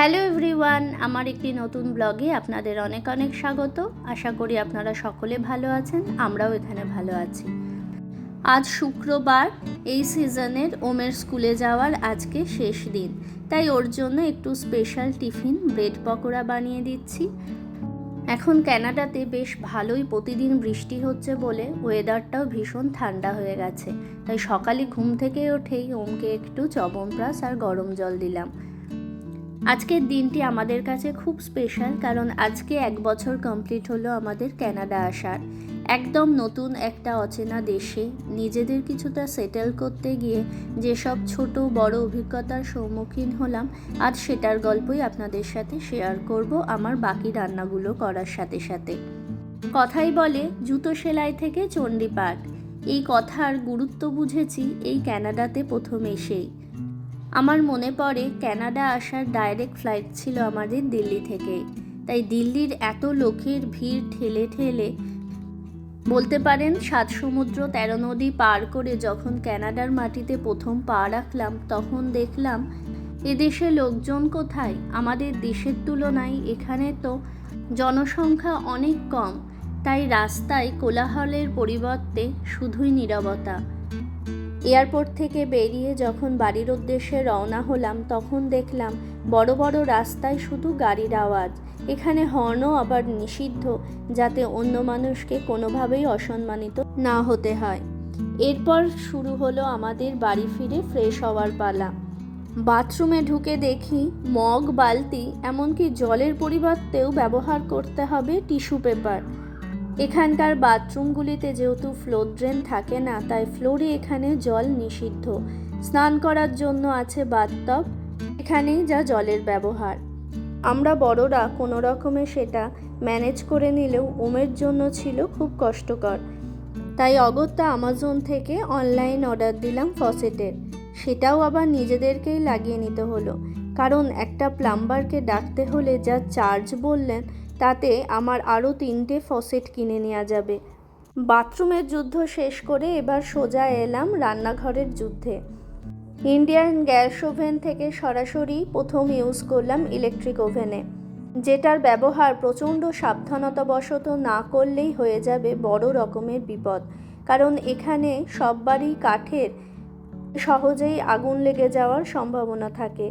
Hello everyone আমার একটি নতুন ব্লগে আপনাদের অনেক অনেক স্বাগত। আশা করি আপনারা সকলে ভালো আছেন, আমরাও এখানে ভালো আছি। আজ শুক্রবার, এই সিজনের ওমের স্কুলে যাওয়ার আজকে শেষ দিন। তাই ওর জন্য একটু স্পেশাল টিফিন, ব্রেড পকোড়া বানিয়ে দিচ্ছি। এখন ক্যানাডাতে বেশ ভালোই প্রতিদিন বৃষ্টি হচ্ছে বলে ওয়েদারটাও ভীষণ ঠান্ডা হয়ে গেছে। তাই সকালে ঘুম থেকে উঠেই ওমকে একটু চবনপ্রাস আর গরম জল দিলাম। আজকের দিনটি আমাদের কাছে খুব স্পেশাল কারণ আজকে এক বছর কমপ্লিট হলো আমাদের কানাডা আসার। একদম নতুন একটা অচেনা দেশে নিজেদের কিছুটা সেটেল করতে গিয়ে যেসব ছোট বড় অভিজ্ঞতার সম্মুখীন হলাম, আজ সেটার গল্পই আপনাদের সাথে শেয়ার করব আমার বাকি রান্নাগুলো করার সাথে সাথে। কথাই বলে, জুতো সেলাই থেকে চণ্ডীপাঠ। এই কথার গুরুত্ব বুঝেছি এই ক্যানাডাতে প্রথম এসেই। আমার মনে পড়ে কানাডা আসার ডাইরেক্ট ফ্লাইট ছিল আমাদের দিল্লি থেকে। তাই দিল্লির এত লোকের ভিড় ঠেলে ঠেলে বলতে পারেন সাত সমুদ্র তেরো নদী পার করে যখন কানাডার মাটিতে প্রথম পা রাখলাম, তখন দেখলাম এদেশে লোকজন কোথায়? আমাদের দেশের তুলনায় এখানে তো জনসংখ্যা অনেক কম, তাই রাস্তায় কোলাহলের পরিবর্তে শুধুই নীরবতা। এয়ারপোর্ট থেকে বেরিয়ে যখন বাড়ির উদ্দেশ্যে রওনা হলাম, তখন দেখলাম বড় বড় রাস্তায় শুধু গাড়ির আওয়াজ। এখানে হর্নও আবার নিষিদ্ধ, যাতে অন্য মানুষকে কোনোভাবেই অসম্মানিত না হতে হয়। এরপর শুরু হলো আমাদের বাড়ি ফিরে ফ্রেশ হওয়ার পালা। বাথরুমে ঢুকে দেখি মগ, বালতি, এমনকি জলের পরিবর্তেও ব্যবহার করতে হবে টিস্যু পেপার। এখানকার বাথরুমগুলিতে যেহেতু ফ্লোর ড্রেন থাকে না, তাই ফ্লোরে এখানে জল নিষিদ্ধ। স্নান করার জন্য আছে বাথটব এখানেই যা জলের ব্যবহার। আমরা বড়রা কোনো রকমে সেটা ম্যানেজ করে নিলেও ওমের জন্য ছিল খুব কষ্টকর। তাই অগত্যা আমাজন থেকে অনলাইন অর্ডার দিলাম ফসেটের সেটাও আবার নিজেদেরকেই লাগিয়ে নিতে হলো। কারণ একটা প্লাম্বারকে ডাকতে হলে যা চার্জ বললেন তাতে আমার আরও তিনটে ফসেট কিনে নেওয়া যাবে। বাথরুমের যুদ্ধ শেষ করে এবার সোজা এলাম রান্নাঘরের যুদ্ধে। ইন্ডিয়ান গ্যাস ওভেন থেকে সরাসরি প্রথম ইউজ করলাম ইলেকট্রিক ওভেনে, যেটার ব্যবহার প্রচণ্ড সাবধানতাবশত না করলেই হয়ে যাবে বড় রকমের বিপদ। কারণ এখানে সব বাড়ি কাঠের সহজেই আগুন লেগে যাওয়ার সম্ভাবনা থাকে।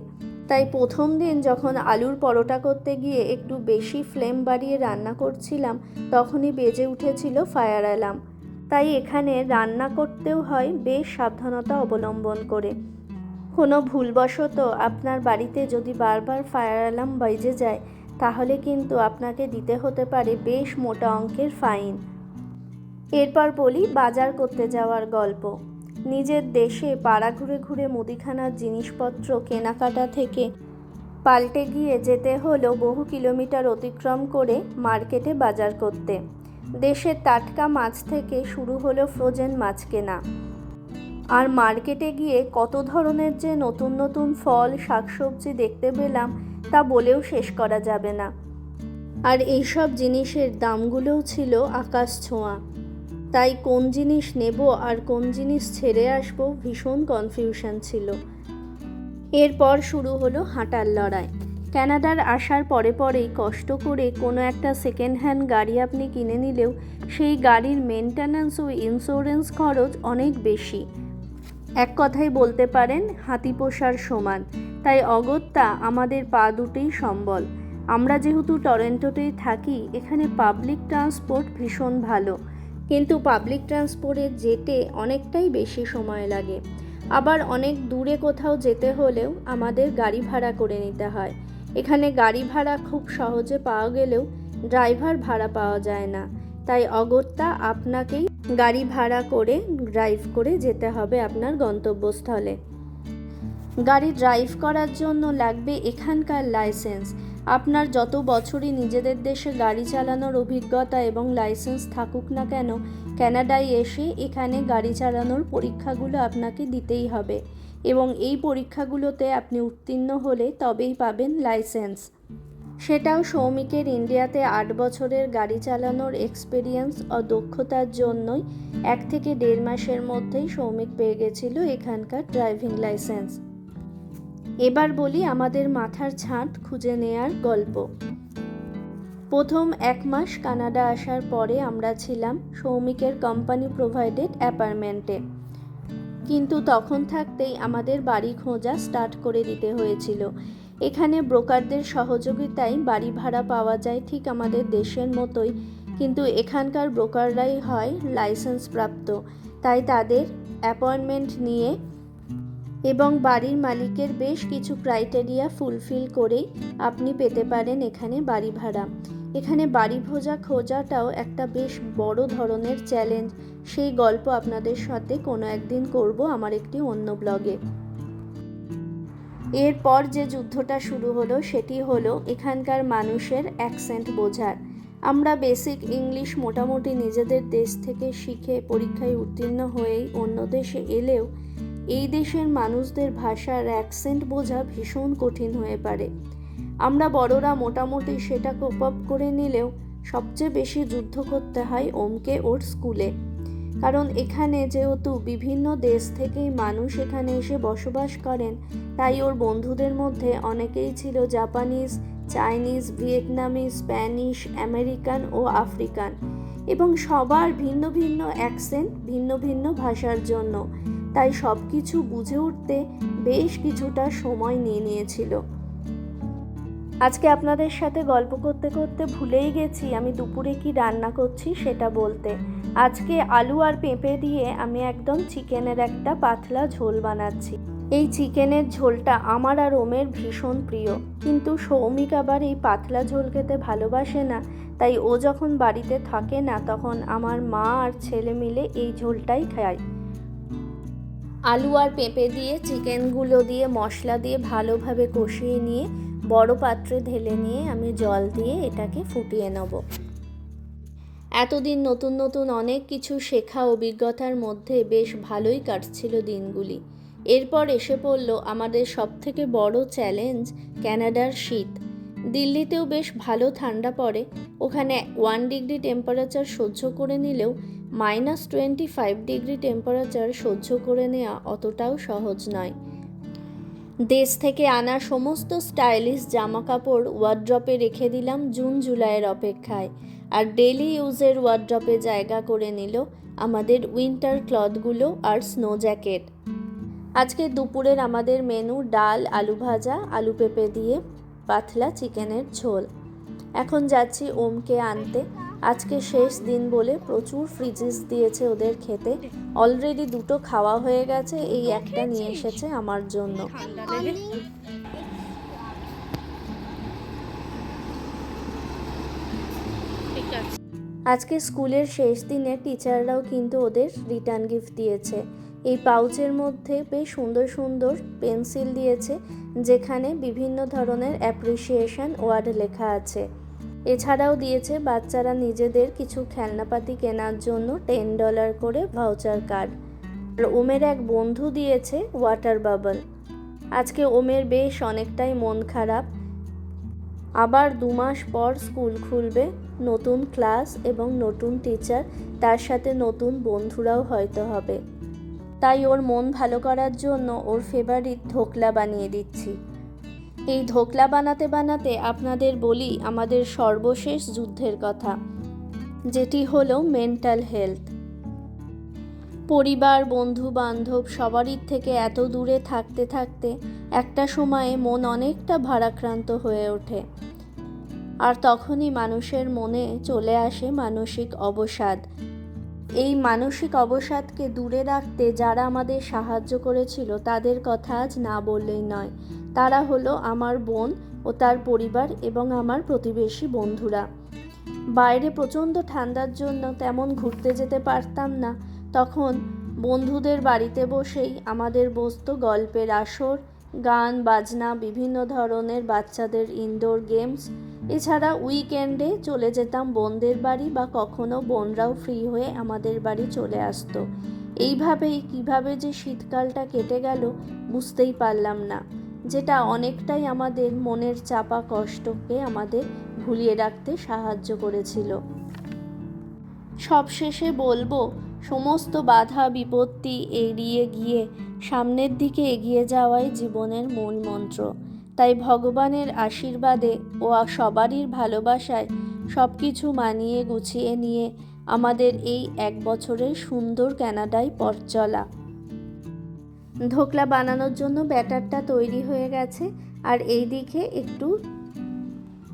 তাই প্রথম দিন যখন আলুর পরোটা করতে গিয়ে একটু বেশি ফ্লেম বাড়িয়ে রান্না করছিলাম, তখনই বেজে উঠেছিল ফায়ার অ্যালার্ম। তাই এখানে রান্না করতেও হয় বেশ সাবধানতা অবলম্বন করে। কোনো ভুলবশত আপনার বাড়িতে যদি বারবার ফায়ার অ্যালার্ম বেজে যায়, তাহলে কিন্তু আপনাকে দিতে হতে পারে বেশ মোটা অঙ্কের ফাইন। এরপর বলি বাজার করতে যাওয়ার গল্প। নিজের দেশে পাড়া ঘুরে ঘুরে মুদিখানার জিনিসপত্র কেনাকাটা থেকে পাল্টে গিয়ে যেতে হলো বহু কিলোমিটার অতিক্রম করে মার্কেটে বাজার করতে। দেশের টাটকা মাছ থেকে শুরু হলো ফ্রোজেন মাছ কেনা। আর মার্কেটে গিয়ে কত ধরনের যে নতুন নতুন ফল, শাকসবজি দেখতে পেলাম, তা বলেও শেষ করা যাবে না। আর এইসব জিনিসের দামগুলোও ছিল আকাশ ছোঁয়া। তাই কোন জিনিস নেব আর কোন জিনিস ছেড়ে আসব ভীষণ কনফিউশন ছিল। এরপর শুরু হলো হাঁটার লড়াই। ক্যানাডার আসার পরে পরেই কষ্ট করে কোনো একটা সেকেন্ড হ্যান্ড গাড়ি আপনি কিনে নিলেও সেই গাড়ির মেনটেন্যান্স ও ইন্স্যুরেন্স খরচ অনেক বেশি। এক কথাই বলতে পারেন, হাতি পোষার সমান। তাই অগত্যা আমাদের পা দুটেই সম্বল। আমরা যেহেতু টরেন্টোতেই থাকি, এখানে পাবলিক ট্রান্সপোর্ট ভীষণ ভালো। কিন্তু পাবলিক ট্রান্সপোর্টে যেতে অনেকটাই বেশি সময় লাগে। আবার অনেক দূরে কোথাও যেতে হলেও আমাদের গাড়ি ভাড়া করে নিতে হয়। এখানে গাড়ি ভাড়া খুব সহজে পাওয়া গেলেও ড্রাইভার ভাড়া পাওয়া যায় না। তাই অগত্যা আপনাকেই গাড়ি ভাড়া করে ড্রাইভ করে যেতে হবে আপনার গন্তব্যস্থলে। গাড়ি ড্রাইভ করার জন্য লাগবে এখানকার লাইসেন্স আপনার যত বছরই নিজেদের দেশে গাড়ি চালানোর অভিজ্ঞতা এবং লাইসেন্স থাকুক না কেন, ক্যানাডায় এসে এখানে গাড়ি চালানোর পরীক্ষাগুলো আপনাকে দিতেই হবে। এবং এই পরীক্ষাগুলোতে আপনি উত্তীর্ণ হলে তবেই পাবেন লাইসেন্স। সেটাও সৌমিকের ইন্ডিয়াতে আট বছরের গাড়ি চালানোর এক্সপিরিয়েন্স ও দক্ষতার জন্যই এক থেকে দেড় মাসের মধ্যেই সৌমিক পেয়ে গেছিল এখানকার ড্রাইভিং লাইসেন্স। এবার বলি আমাদের মাথার ছাদ খুঁজে নেয়ার গল্প। প্রথম এক মাস কানাডা আসার পরে আমরা ছিলাম সৌমিকের কোম্পানি প্রোভাইডেড অ্যাপার্টমেন্টে। কিন্তু তখন থাকতেই আমাদের বাড়ি খোঁজা স্টার্ট করে দিতে হয়েছিল। এখানে ব্রোকারদের সহযোগিতায় বাড়ি ভাড়া পাওয়া যায় ঠিক আমাদের দেশের মতোই, কিন্তু এখানকার ব্রোকাররাই হয় লাইসেন্স প্রাপ্ত তাই তাদের অ্যাপয়েন্টমেন্ট নিয়ে এবং বাড়ির মালিকের বেশ কিছু ক্রাইটেরিয়া ফুলফিল করেই আপনি পেতে পারেন এখানে বাড়ি ভাড়া। এখানে বাড়ি ভোজা খোঁজাটাও একটা বেশ বড় ধরনের চ্যালেঞ্জ সেই গল্প আপনাদের সাথে কোনো একদিন করব আমার একটি অন্য ব্লগে এরপর যে যুদ্ধটা শুরু হলো সেটি হলো এখানকার মানুষের অ্যাকসেন্ট বোঝার। আমরা বেসিক ইংলিশ মোটামুটি নিজেদের দেশ থেকে শিখে পরীক্ষায় উত্তীর্ণ হয়েই অন্য দেশে এলেও এই দেশের মানুষদের ভাষার অ্যাকসেন্ট বোঝা ভীষণ কঠিন হয়ে পারে। আমরা বড়রা মোটামুটি সেটা কোপ আপ করে নিলেও সবচেয়ে বেশি যুদ্ধ করতে হয় ওমকে ওর স্কুলে। কারণ এখানে যেহেতু বিভিন্ন দেশ থেকেই মানুষ এখানে এসে বসবাস করেন, তাই ওর বন্ধুদের মধ্যে অনেকেই ছিল Japanese, Chinese Vietnamese Spanish, American ও আফ্রিকান। এবং সবার ভিন্ন ভিন্ন অ্যাকসেন্ট ভিন্ন ভিন্ন ভাষার জন্য। তাই সব কিছু বুঝে উঠতে বেশ কিছুটা সময় নিয়ে নিয়েছিল। আজকে আপনাদের সাথে গল্প করতে করতে ভুলেই গেছি, আমি দুপুরে কি রান্না করছি সেটা বলতে। আজকে আলু আর পেঁপে দিয়ে আমি একদম চিকেনের একটা পাতলা ঝোল বানাচ্ছি। এই চিকেনের ঝোলটা আমার আর ওমের ভীষণ প্রিয়। কিন্তু সৌমিক আবার এই পাতলা ঝোল খেতে ভালোবাসে না, তাই ও যখন বাড়িতে থাকে না, তখন আমার মা আর ছেলে মিলে এই ঝোলটাই খায়। আলু আর পেঁপে দিয়ে, চিকেনগুলো দিয়ে, মশলা দিয়ে ভালোভাবে কষিয়ে নিয়ে, বড় পাত্রে ঢেলে নিয়ে আমি জল দিয়ে এটাকে ফুটিয়ে নেব। এতদিন নতুন নতুন অনেক কিছু শেখা অভিজ্ঞতার মধ্যে বেশ ভালোই কাটছিল দিনগুলি। এরপর এসে পড়ল আমাদের সবথেকে বড় চ্যালেঞ্জ ক্যানাডার শীত। দিল্লিতেও বেশ ভালো ঠান্ডা পড়ে, ওখানে ওয়ান ডিগ্রি টেম্পারেচার সহ্য করে নিলেও minus twenty five degree temperature সহ্য করে নেওয়া অতটাও সহজ নয়। দেশ থেকে আনা সমস্ত স্টাইলিশ জামা কাপড় ওয়ার্ড্রপে রেখে দিলাম জুন জুলাইয়ের অপেক্ষায় আর ডেলি ইউজের ওয়ার্ড্রপে জায়গা করে নিল আমাদের উইন্টার ক্লথগুলো আর স্নো জ্যাকেট। আজকে দুপুরের আমাদের মেনু ডাল, আলু ভাজা, আলু পেঁপে দিয়ে পাতলা চিকেনের ঝোল। এখন যাচ্ছি ওমকে আনতে। আজকে শেষ দিন বলে প্রচুর ফ্রিজেস দিয়েছে ওদের খেতে। অলরেডি দুটো খাওয়া হয়ে গেছে, এই একটা নিয়ে এসেছে আমার জন্য। আজকে স্কুলের শেষ দিনে টিচাররাও কিন্তু ওদের রিটার্ন গিফট দিয়েছে। এই পাউচের মধ্যে বেশ সুন্দর সুন্দর পেন্সিল দিয়েছে, যেখানে বিভিন্ন ধরনের অ্যাপ্রিসিয়েশন ওয়ার্ড লেখা আছে। এছাড়াও দিয়েছে বাচ্চারা নিজেদের কিছু খেলনাপাতি কেনার জন্য টেন ডলার করে ভাউচার কার্ড আর ওমের এক বন্ধু দিয়েছে ওয়াটার বাবল আজকে ওমের বেশ অনেকটাই মন খারাপ। আবার দু মাস পর স্কুল খুলবে নতুন ক্লাস এবং নতুন টিচার তার সাথে নতুন বন্ধুরাও হয়তো হবে। তাই ওর মন ভালো করার জন্য ওর ফেভারিট ধোকলা বানিয়ে দিচ্ছি। এই ধোকলা বানাতে বানাতে আপনাদের বলি আমাদের সর্বশেষ যুদ্ধের কথা, যেটি হলো মেন্টাল হেলথ পরিবার, বন্ধু, বান্ধব সবারই থেকে এত দূরে থাকতে থাকতে একটা সময়ে মন অনেকটা ভারাক্রান্ত হয়ে ওঠে। আর তখনই মানুষের মনে চলে আসে মানসিক অবসাদ। এই মানসিক অবসাদকে দূরে রাখতে যারা আমাদের সাহায্য করেছিল, তাদের কথা আজ না বললেই নয়। তারা হলো আমার বোন ও তার পরিবার এবং আমার প্রতিবেশী বন্ধুরা। বাইরে প্রচণ্ড ঠান্ডার জন্য তেমন ঘুরতে যেতে পারতাম না। তখন বন্ধুদের বাড়িতে বসেই আমাদের বসত গল্পের আসর, গান, বাজনা, বিভিন্ন ধরনের বাচ্চাদের ইনডোর গেমস এছাড়া উইকেন্ডে চলে যেতাম বোনদের বাড়ি বা কখনো বোনরাও ফ্রি হয়ে আমাদের বাড়ি চলে আসতো। এইভাবেই কীভাবে যে শীতকালটা কেটে গেল বুঝতেই পারলাম না, যেটা অনেকটাই আমাদের মনের চাপা কষ্টকে আমাদের ভুলিয়ে রাখতে সাহায্য করেছিল। সবশেষে বলব, সমস্ত বাধা বিপত্তি এড়িয়ে গিয়ে সামনের দিকে এগিয়ে যাওয়াই জীবনের মূল মন্ত্র। তাই ভগবানের আশীর্বাদে ও সবারই ভালোবাসায় সব কিছু মানিয়ে গুছিয়ে নিয়ে আমাদের এই এক বছরের সুন্দর ক্যানাডায় পথ চলা। ধোকলা বানানোর জন্য ব্যাটারটা তৈরি হয়ে গেছে আর এই দিকে একটু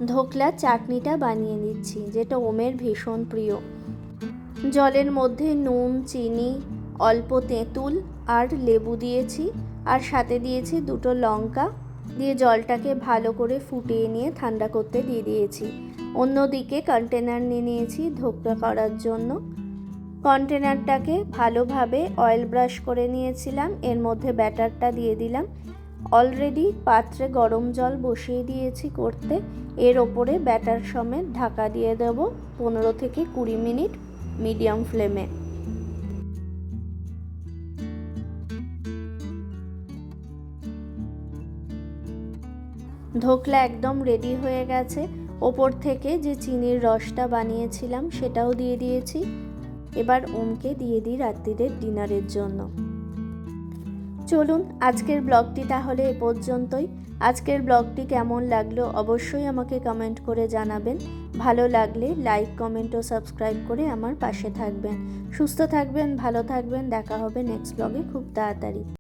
ধোকলা চাটনিটা বানিয়ে নিচ্ছি, যেটা ওমের ভীষণ প্রিয়। জলের মধ্যে নুন, চিনি, অল্প তেঁতুল আর লেবু দিয়েছি আর সাথে দিয়েছি দুটো লঙ্কা দিয়ে জলটাকে ভালো করে ফুটিয়ে নিয়ে ঠান্ডা করতে দিয়ে দিয়েছি। অন্যদিকে কন্টেনার নিয়ে নিয়েছি ধোকলা করার জন্য। কন্টেনারটাকে ভালোভাবে অয়েল ব্রাশ করে নিয়েছিলাম, এর মধ্যে ব্যাটারটা দিয়ে দিলাম। অলরেডি পাত্রে গরম জল বসিয়ে দিয়েছি করতে, এর ওপরে ব্যাটার সমেত ঢাকা দিয়ে দেব পনেরো থেকে কুড়ি মিনিট মিডিয়াম ফ্লেমে ধোকলা একদম রেডি হয়ে গেছে। ওপর থেকে যে চিনির রসটা বানিয়েছিলাম সেটাও দিয়ে দিয়েছি। এবার ওমকে দিয়ে দিই রাত্রিদের ডিনারের জন্য। চলুন, আজকের ব্লগটি তাহলে এ পর্যন্তই। আজকের ব্লগটি কেমন লাগল অবশ্যই আমাকে কমেন্ট করে জানাবেন। ভালো লাগলে লাইক কমেন্ট ও সাবস্ক্রাইব করে আমার পাশে থাকবেন। সুস্থ থাকবেন, ভালো থাকবেন। দেখা হবে নেক্সট ব্লগে খুব তাড়াতাড়ি।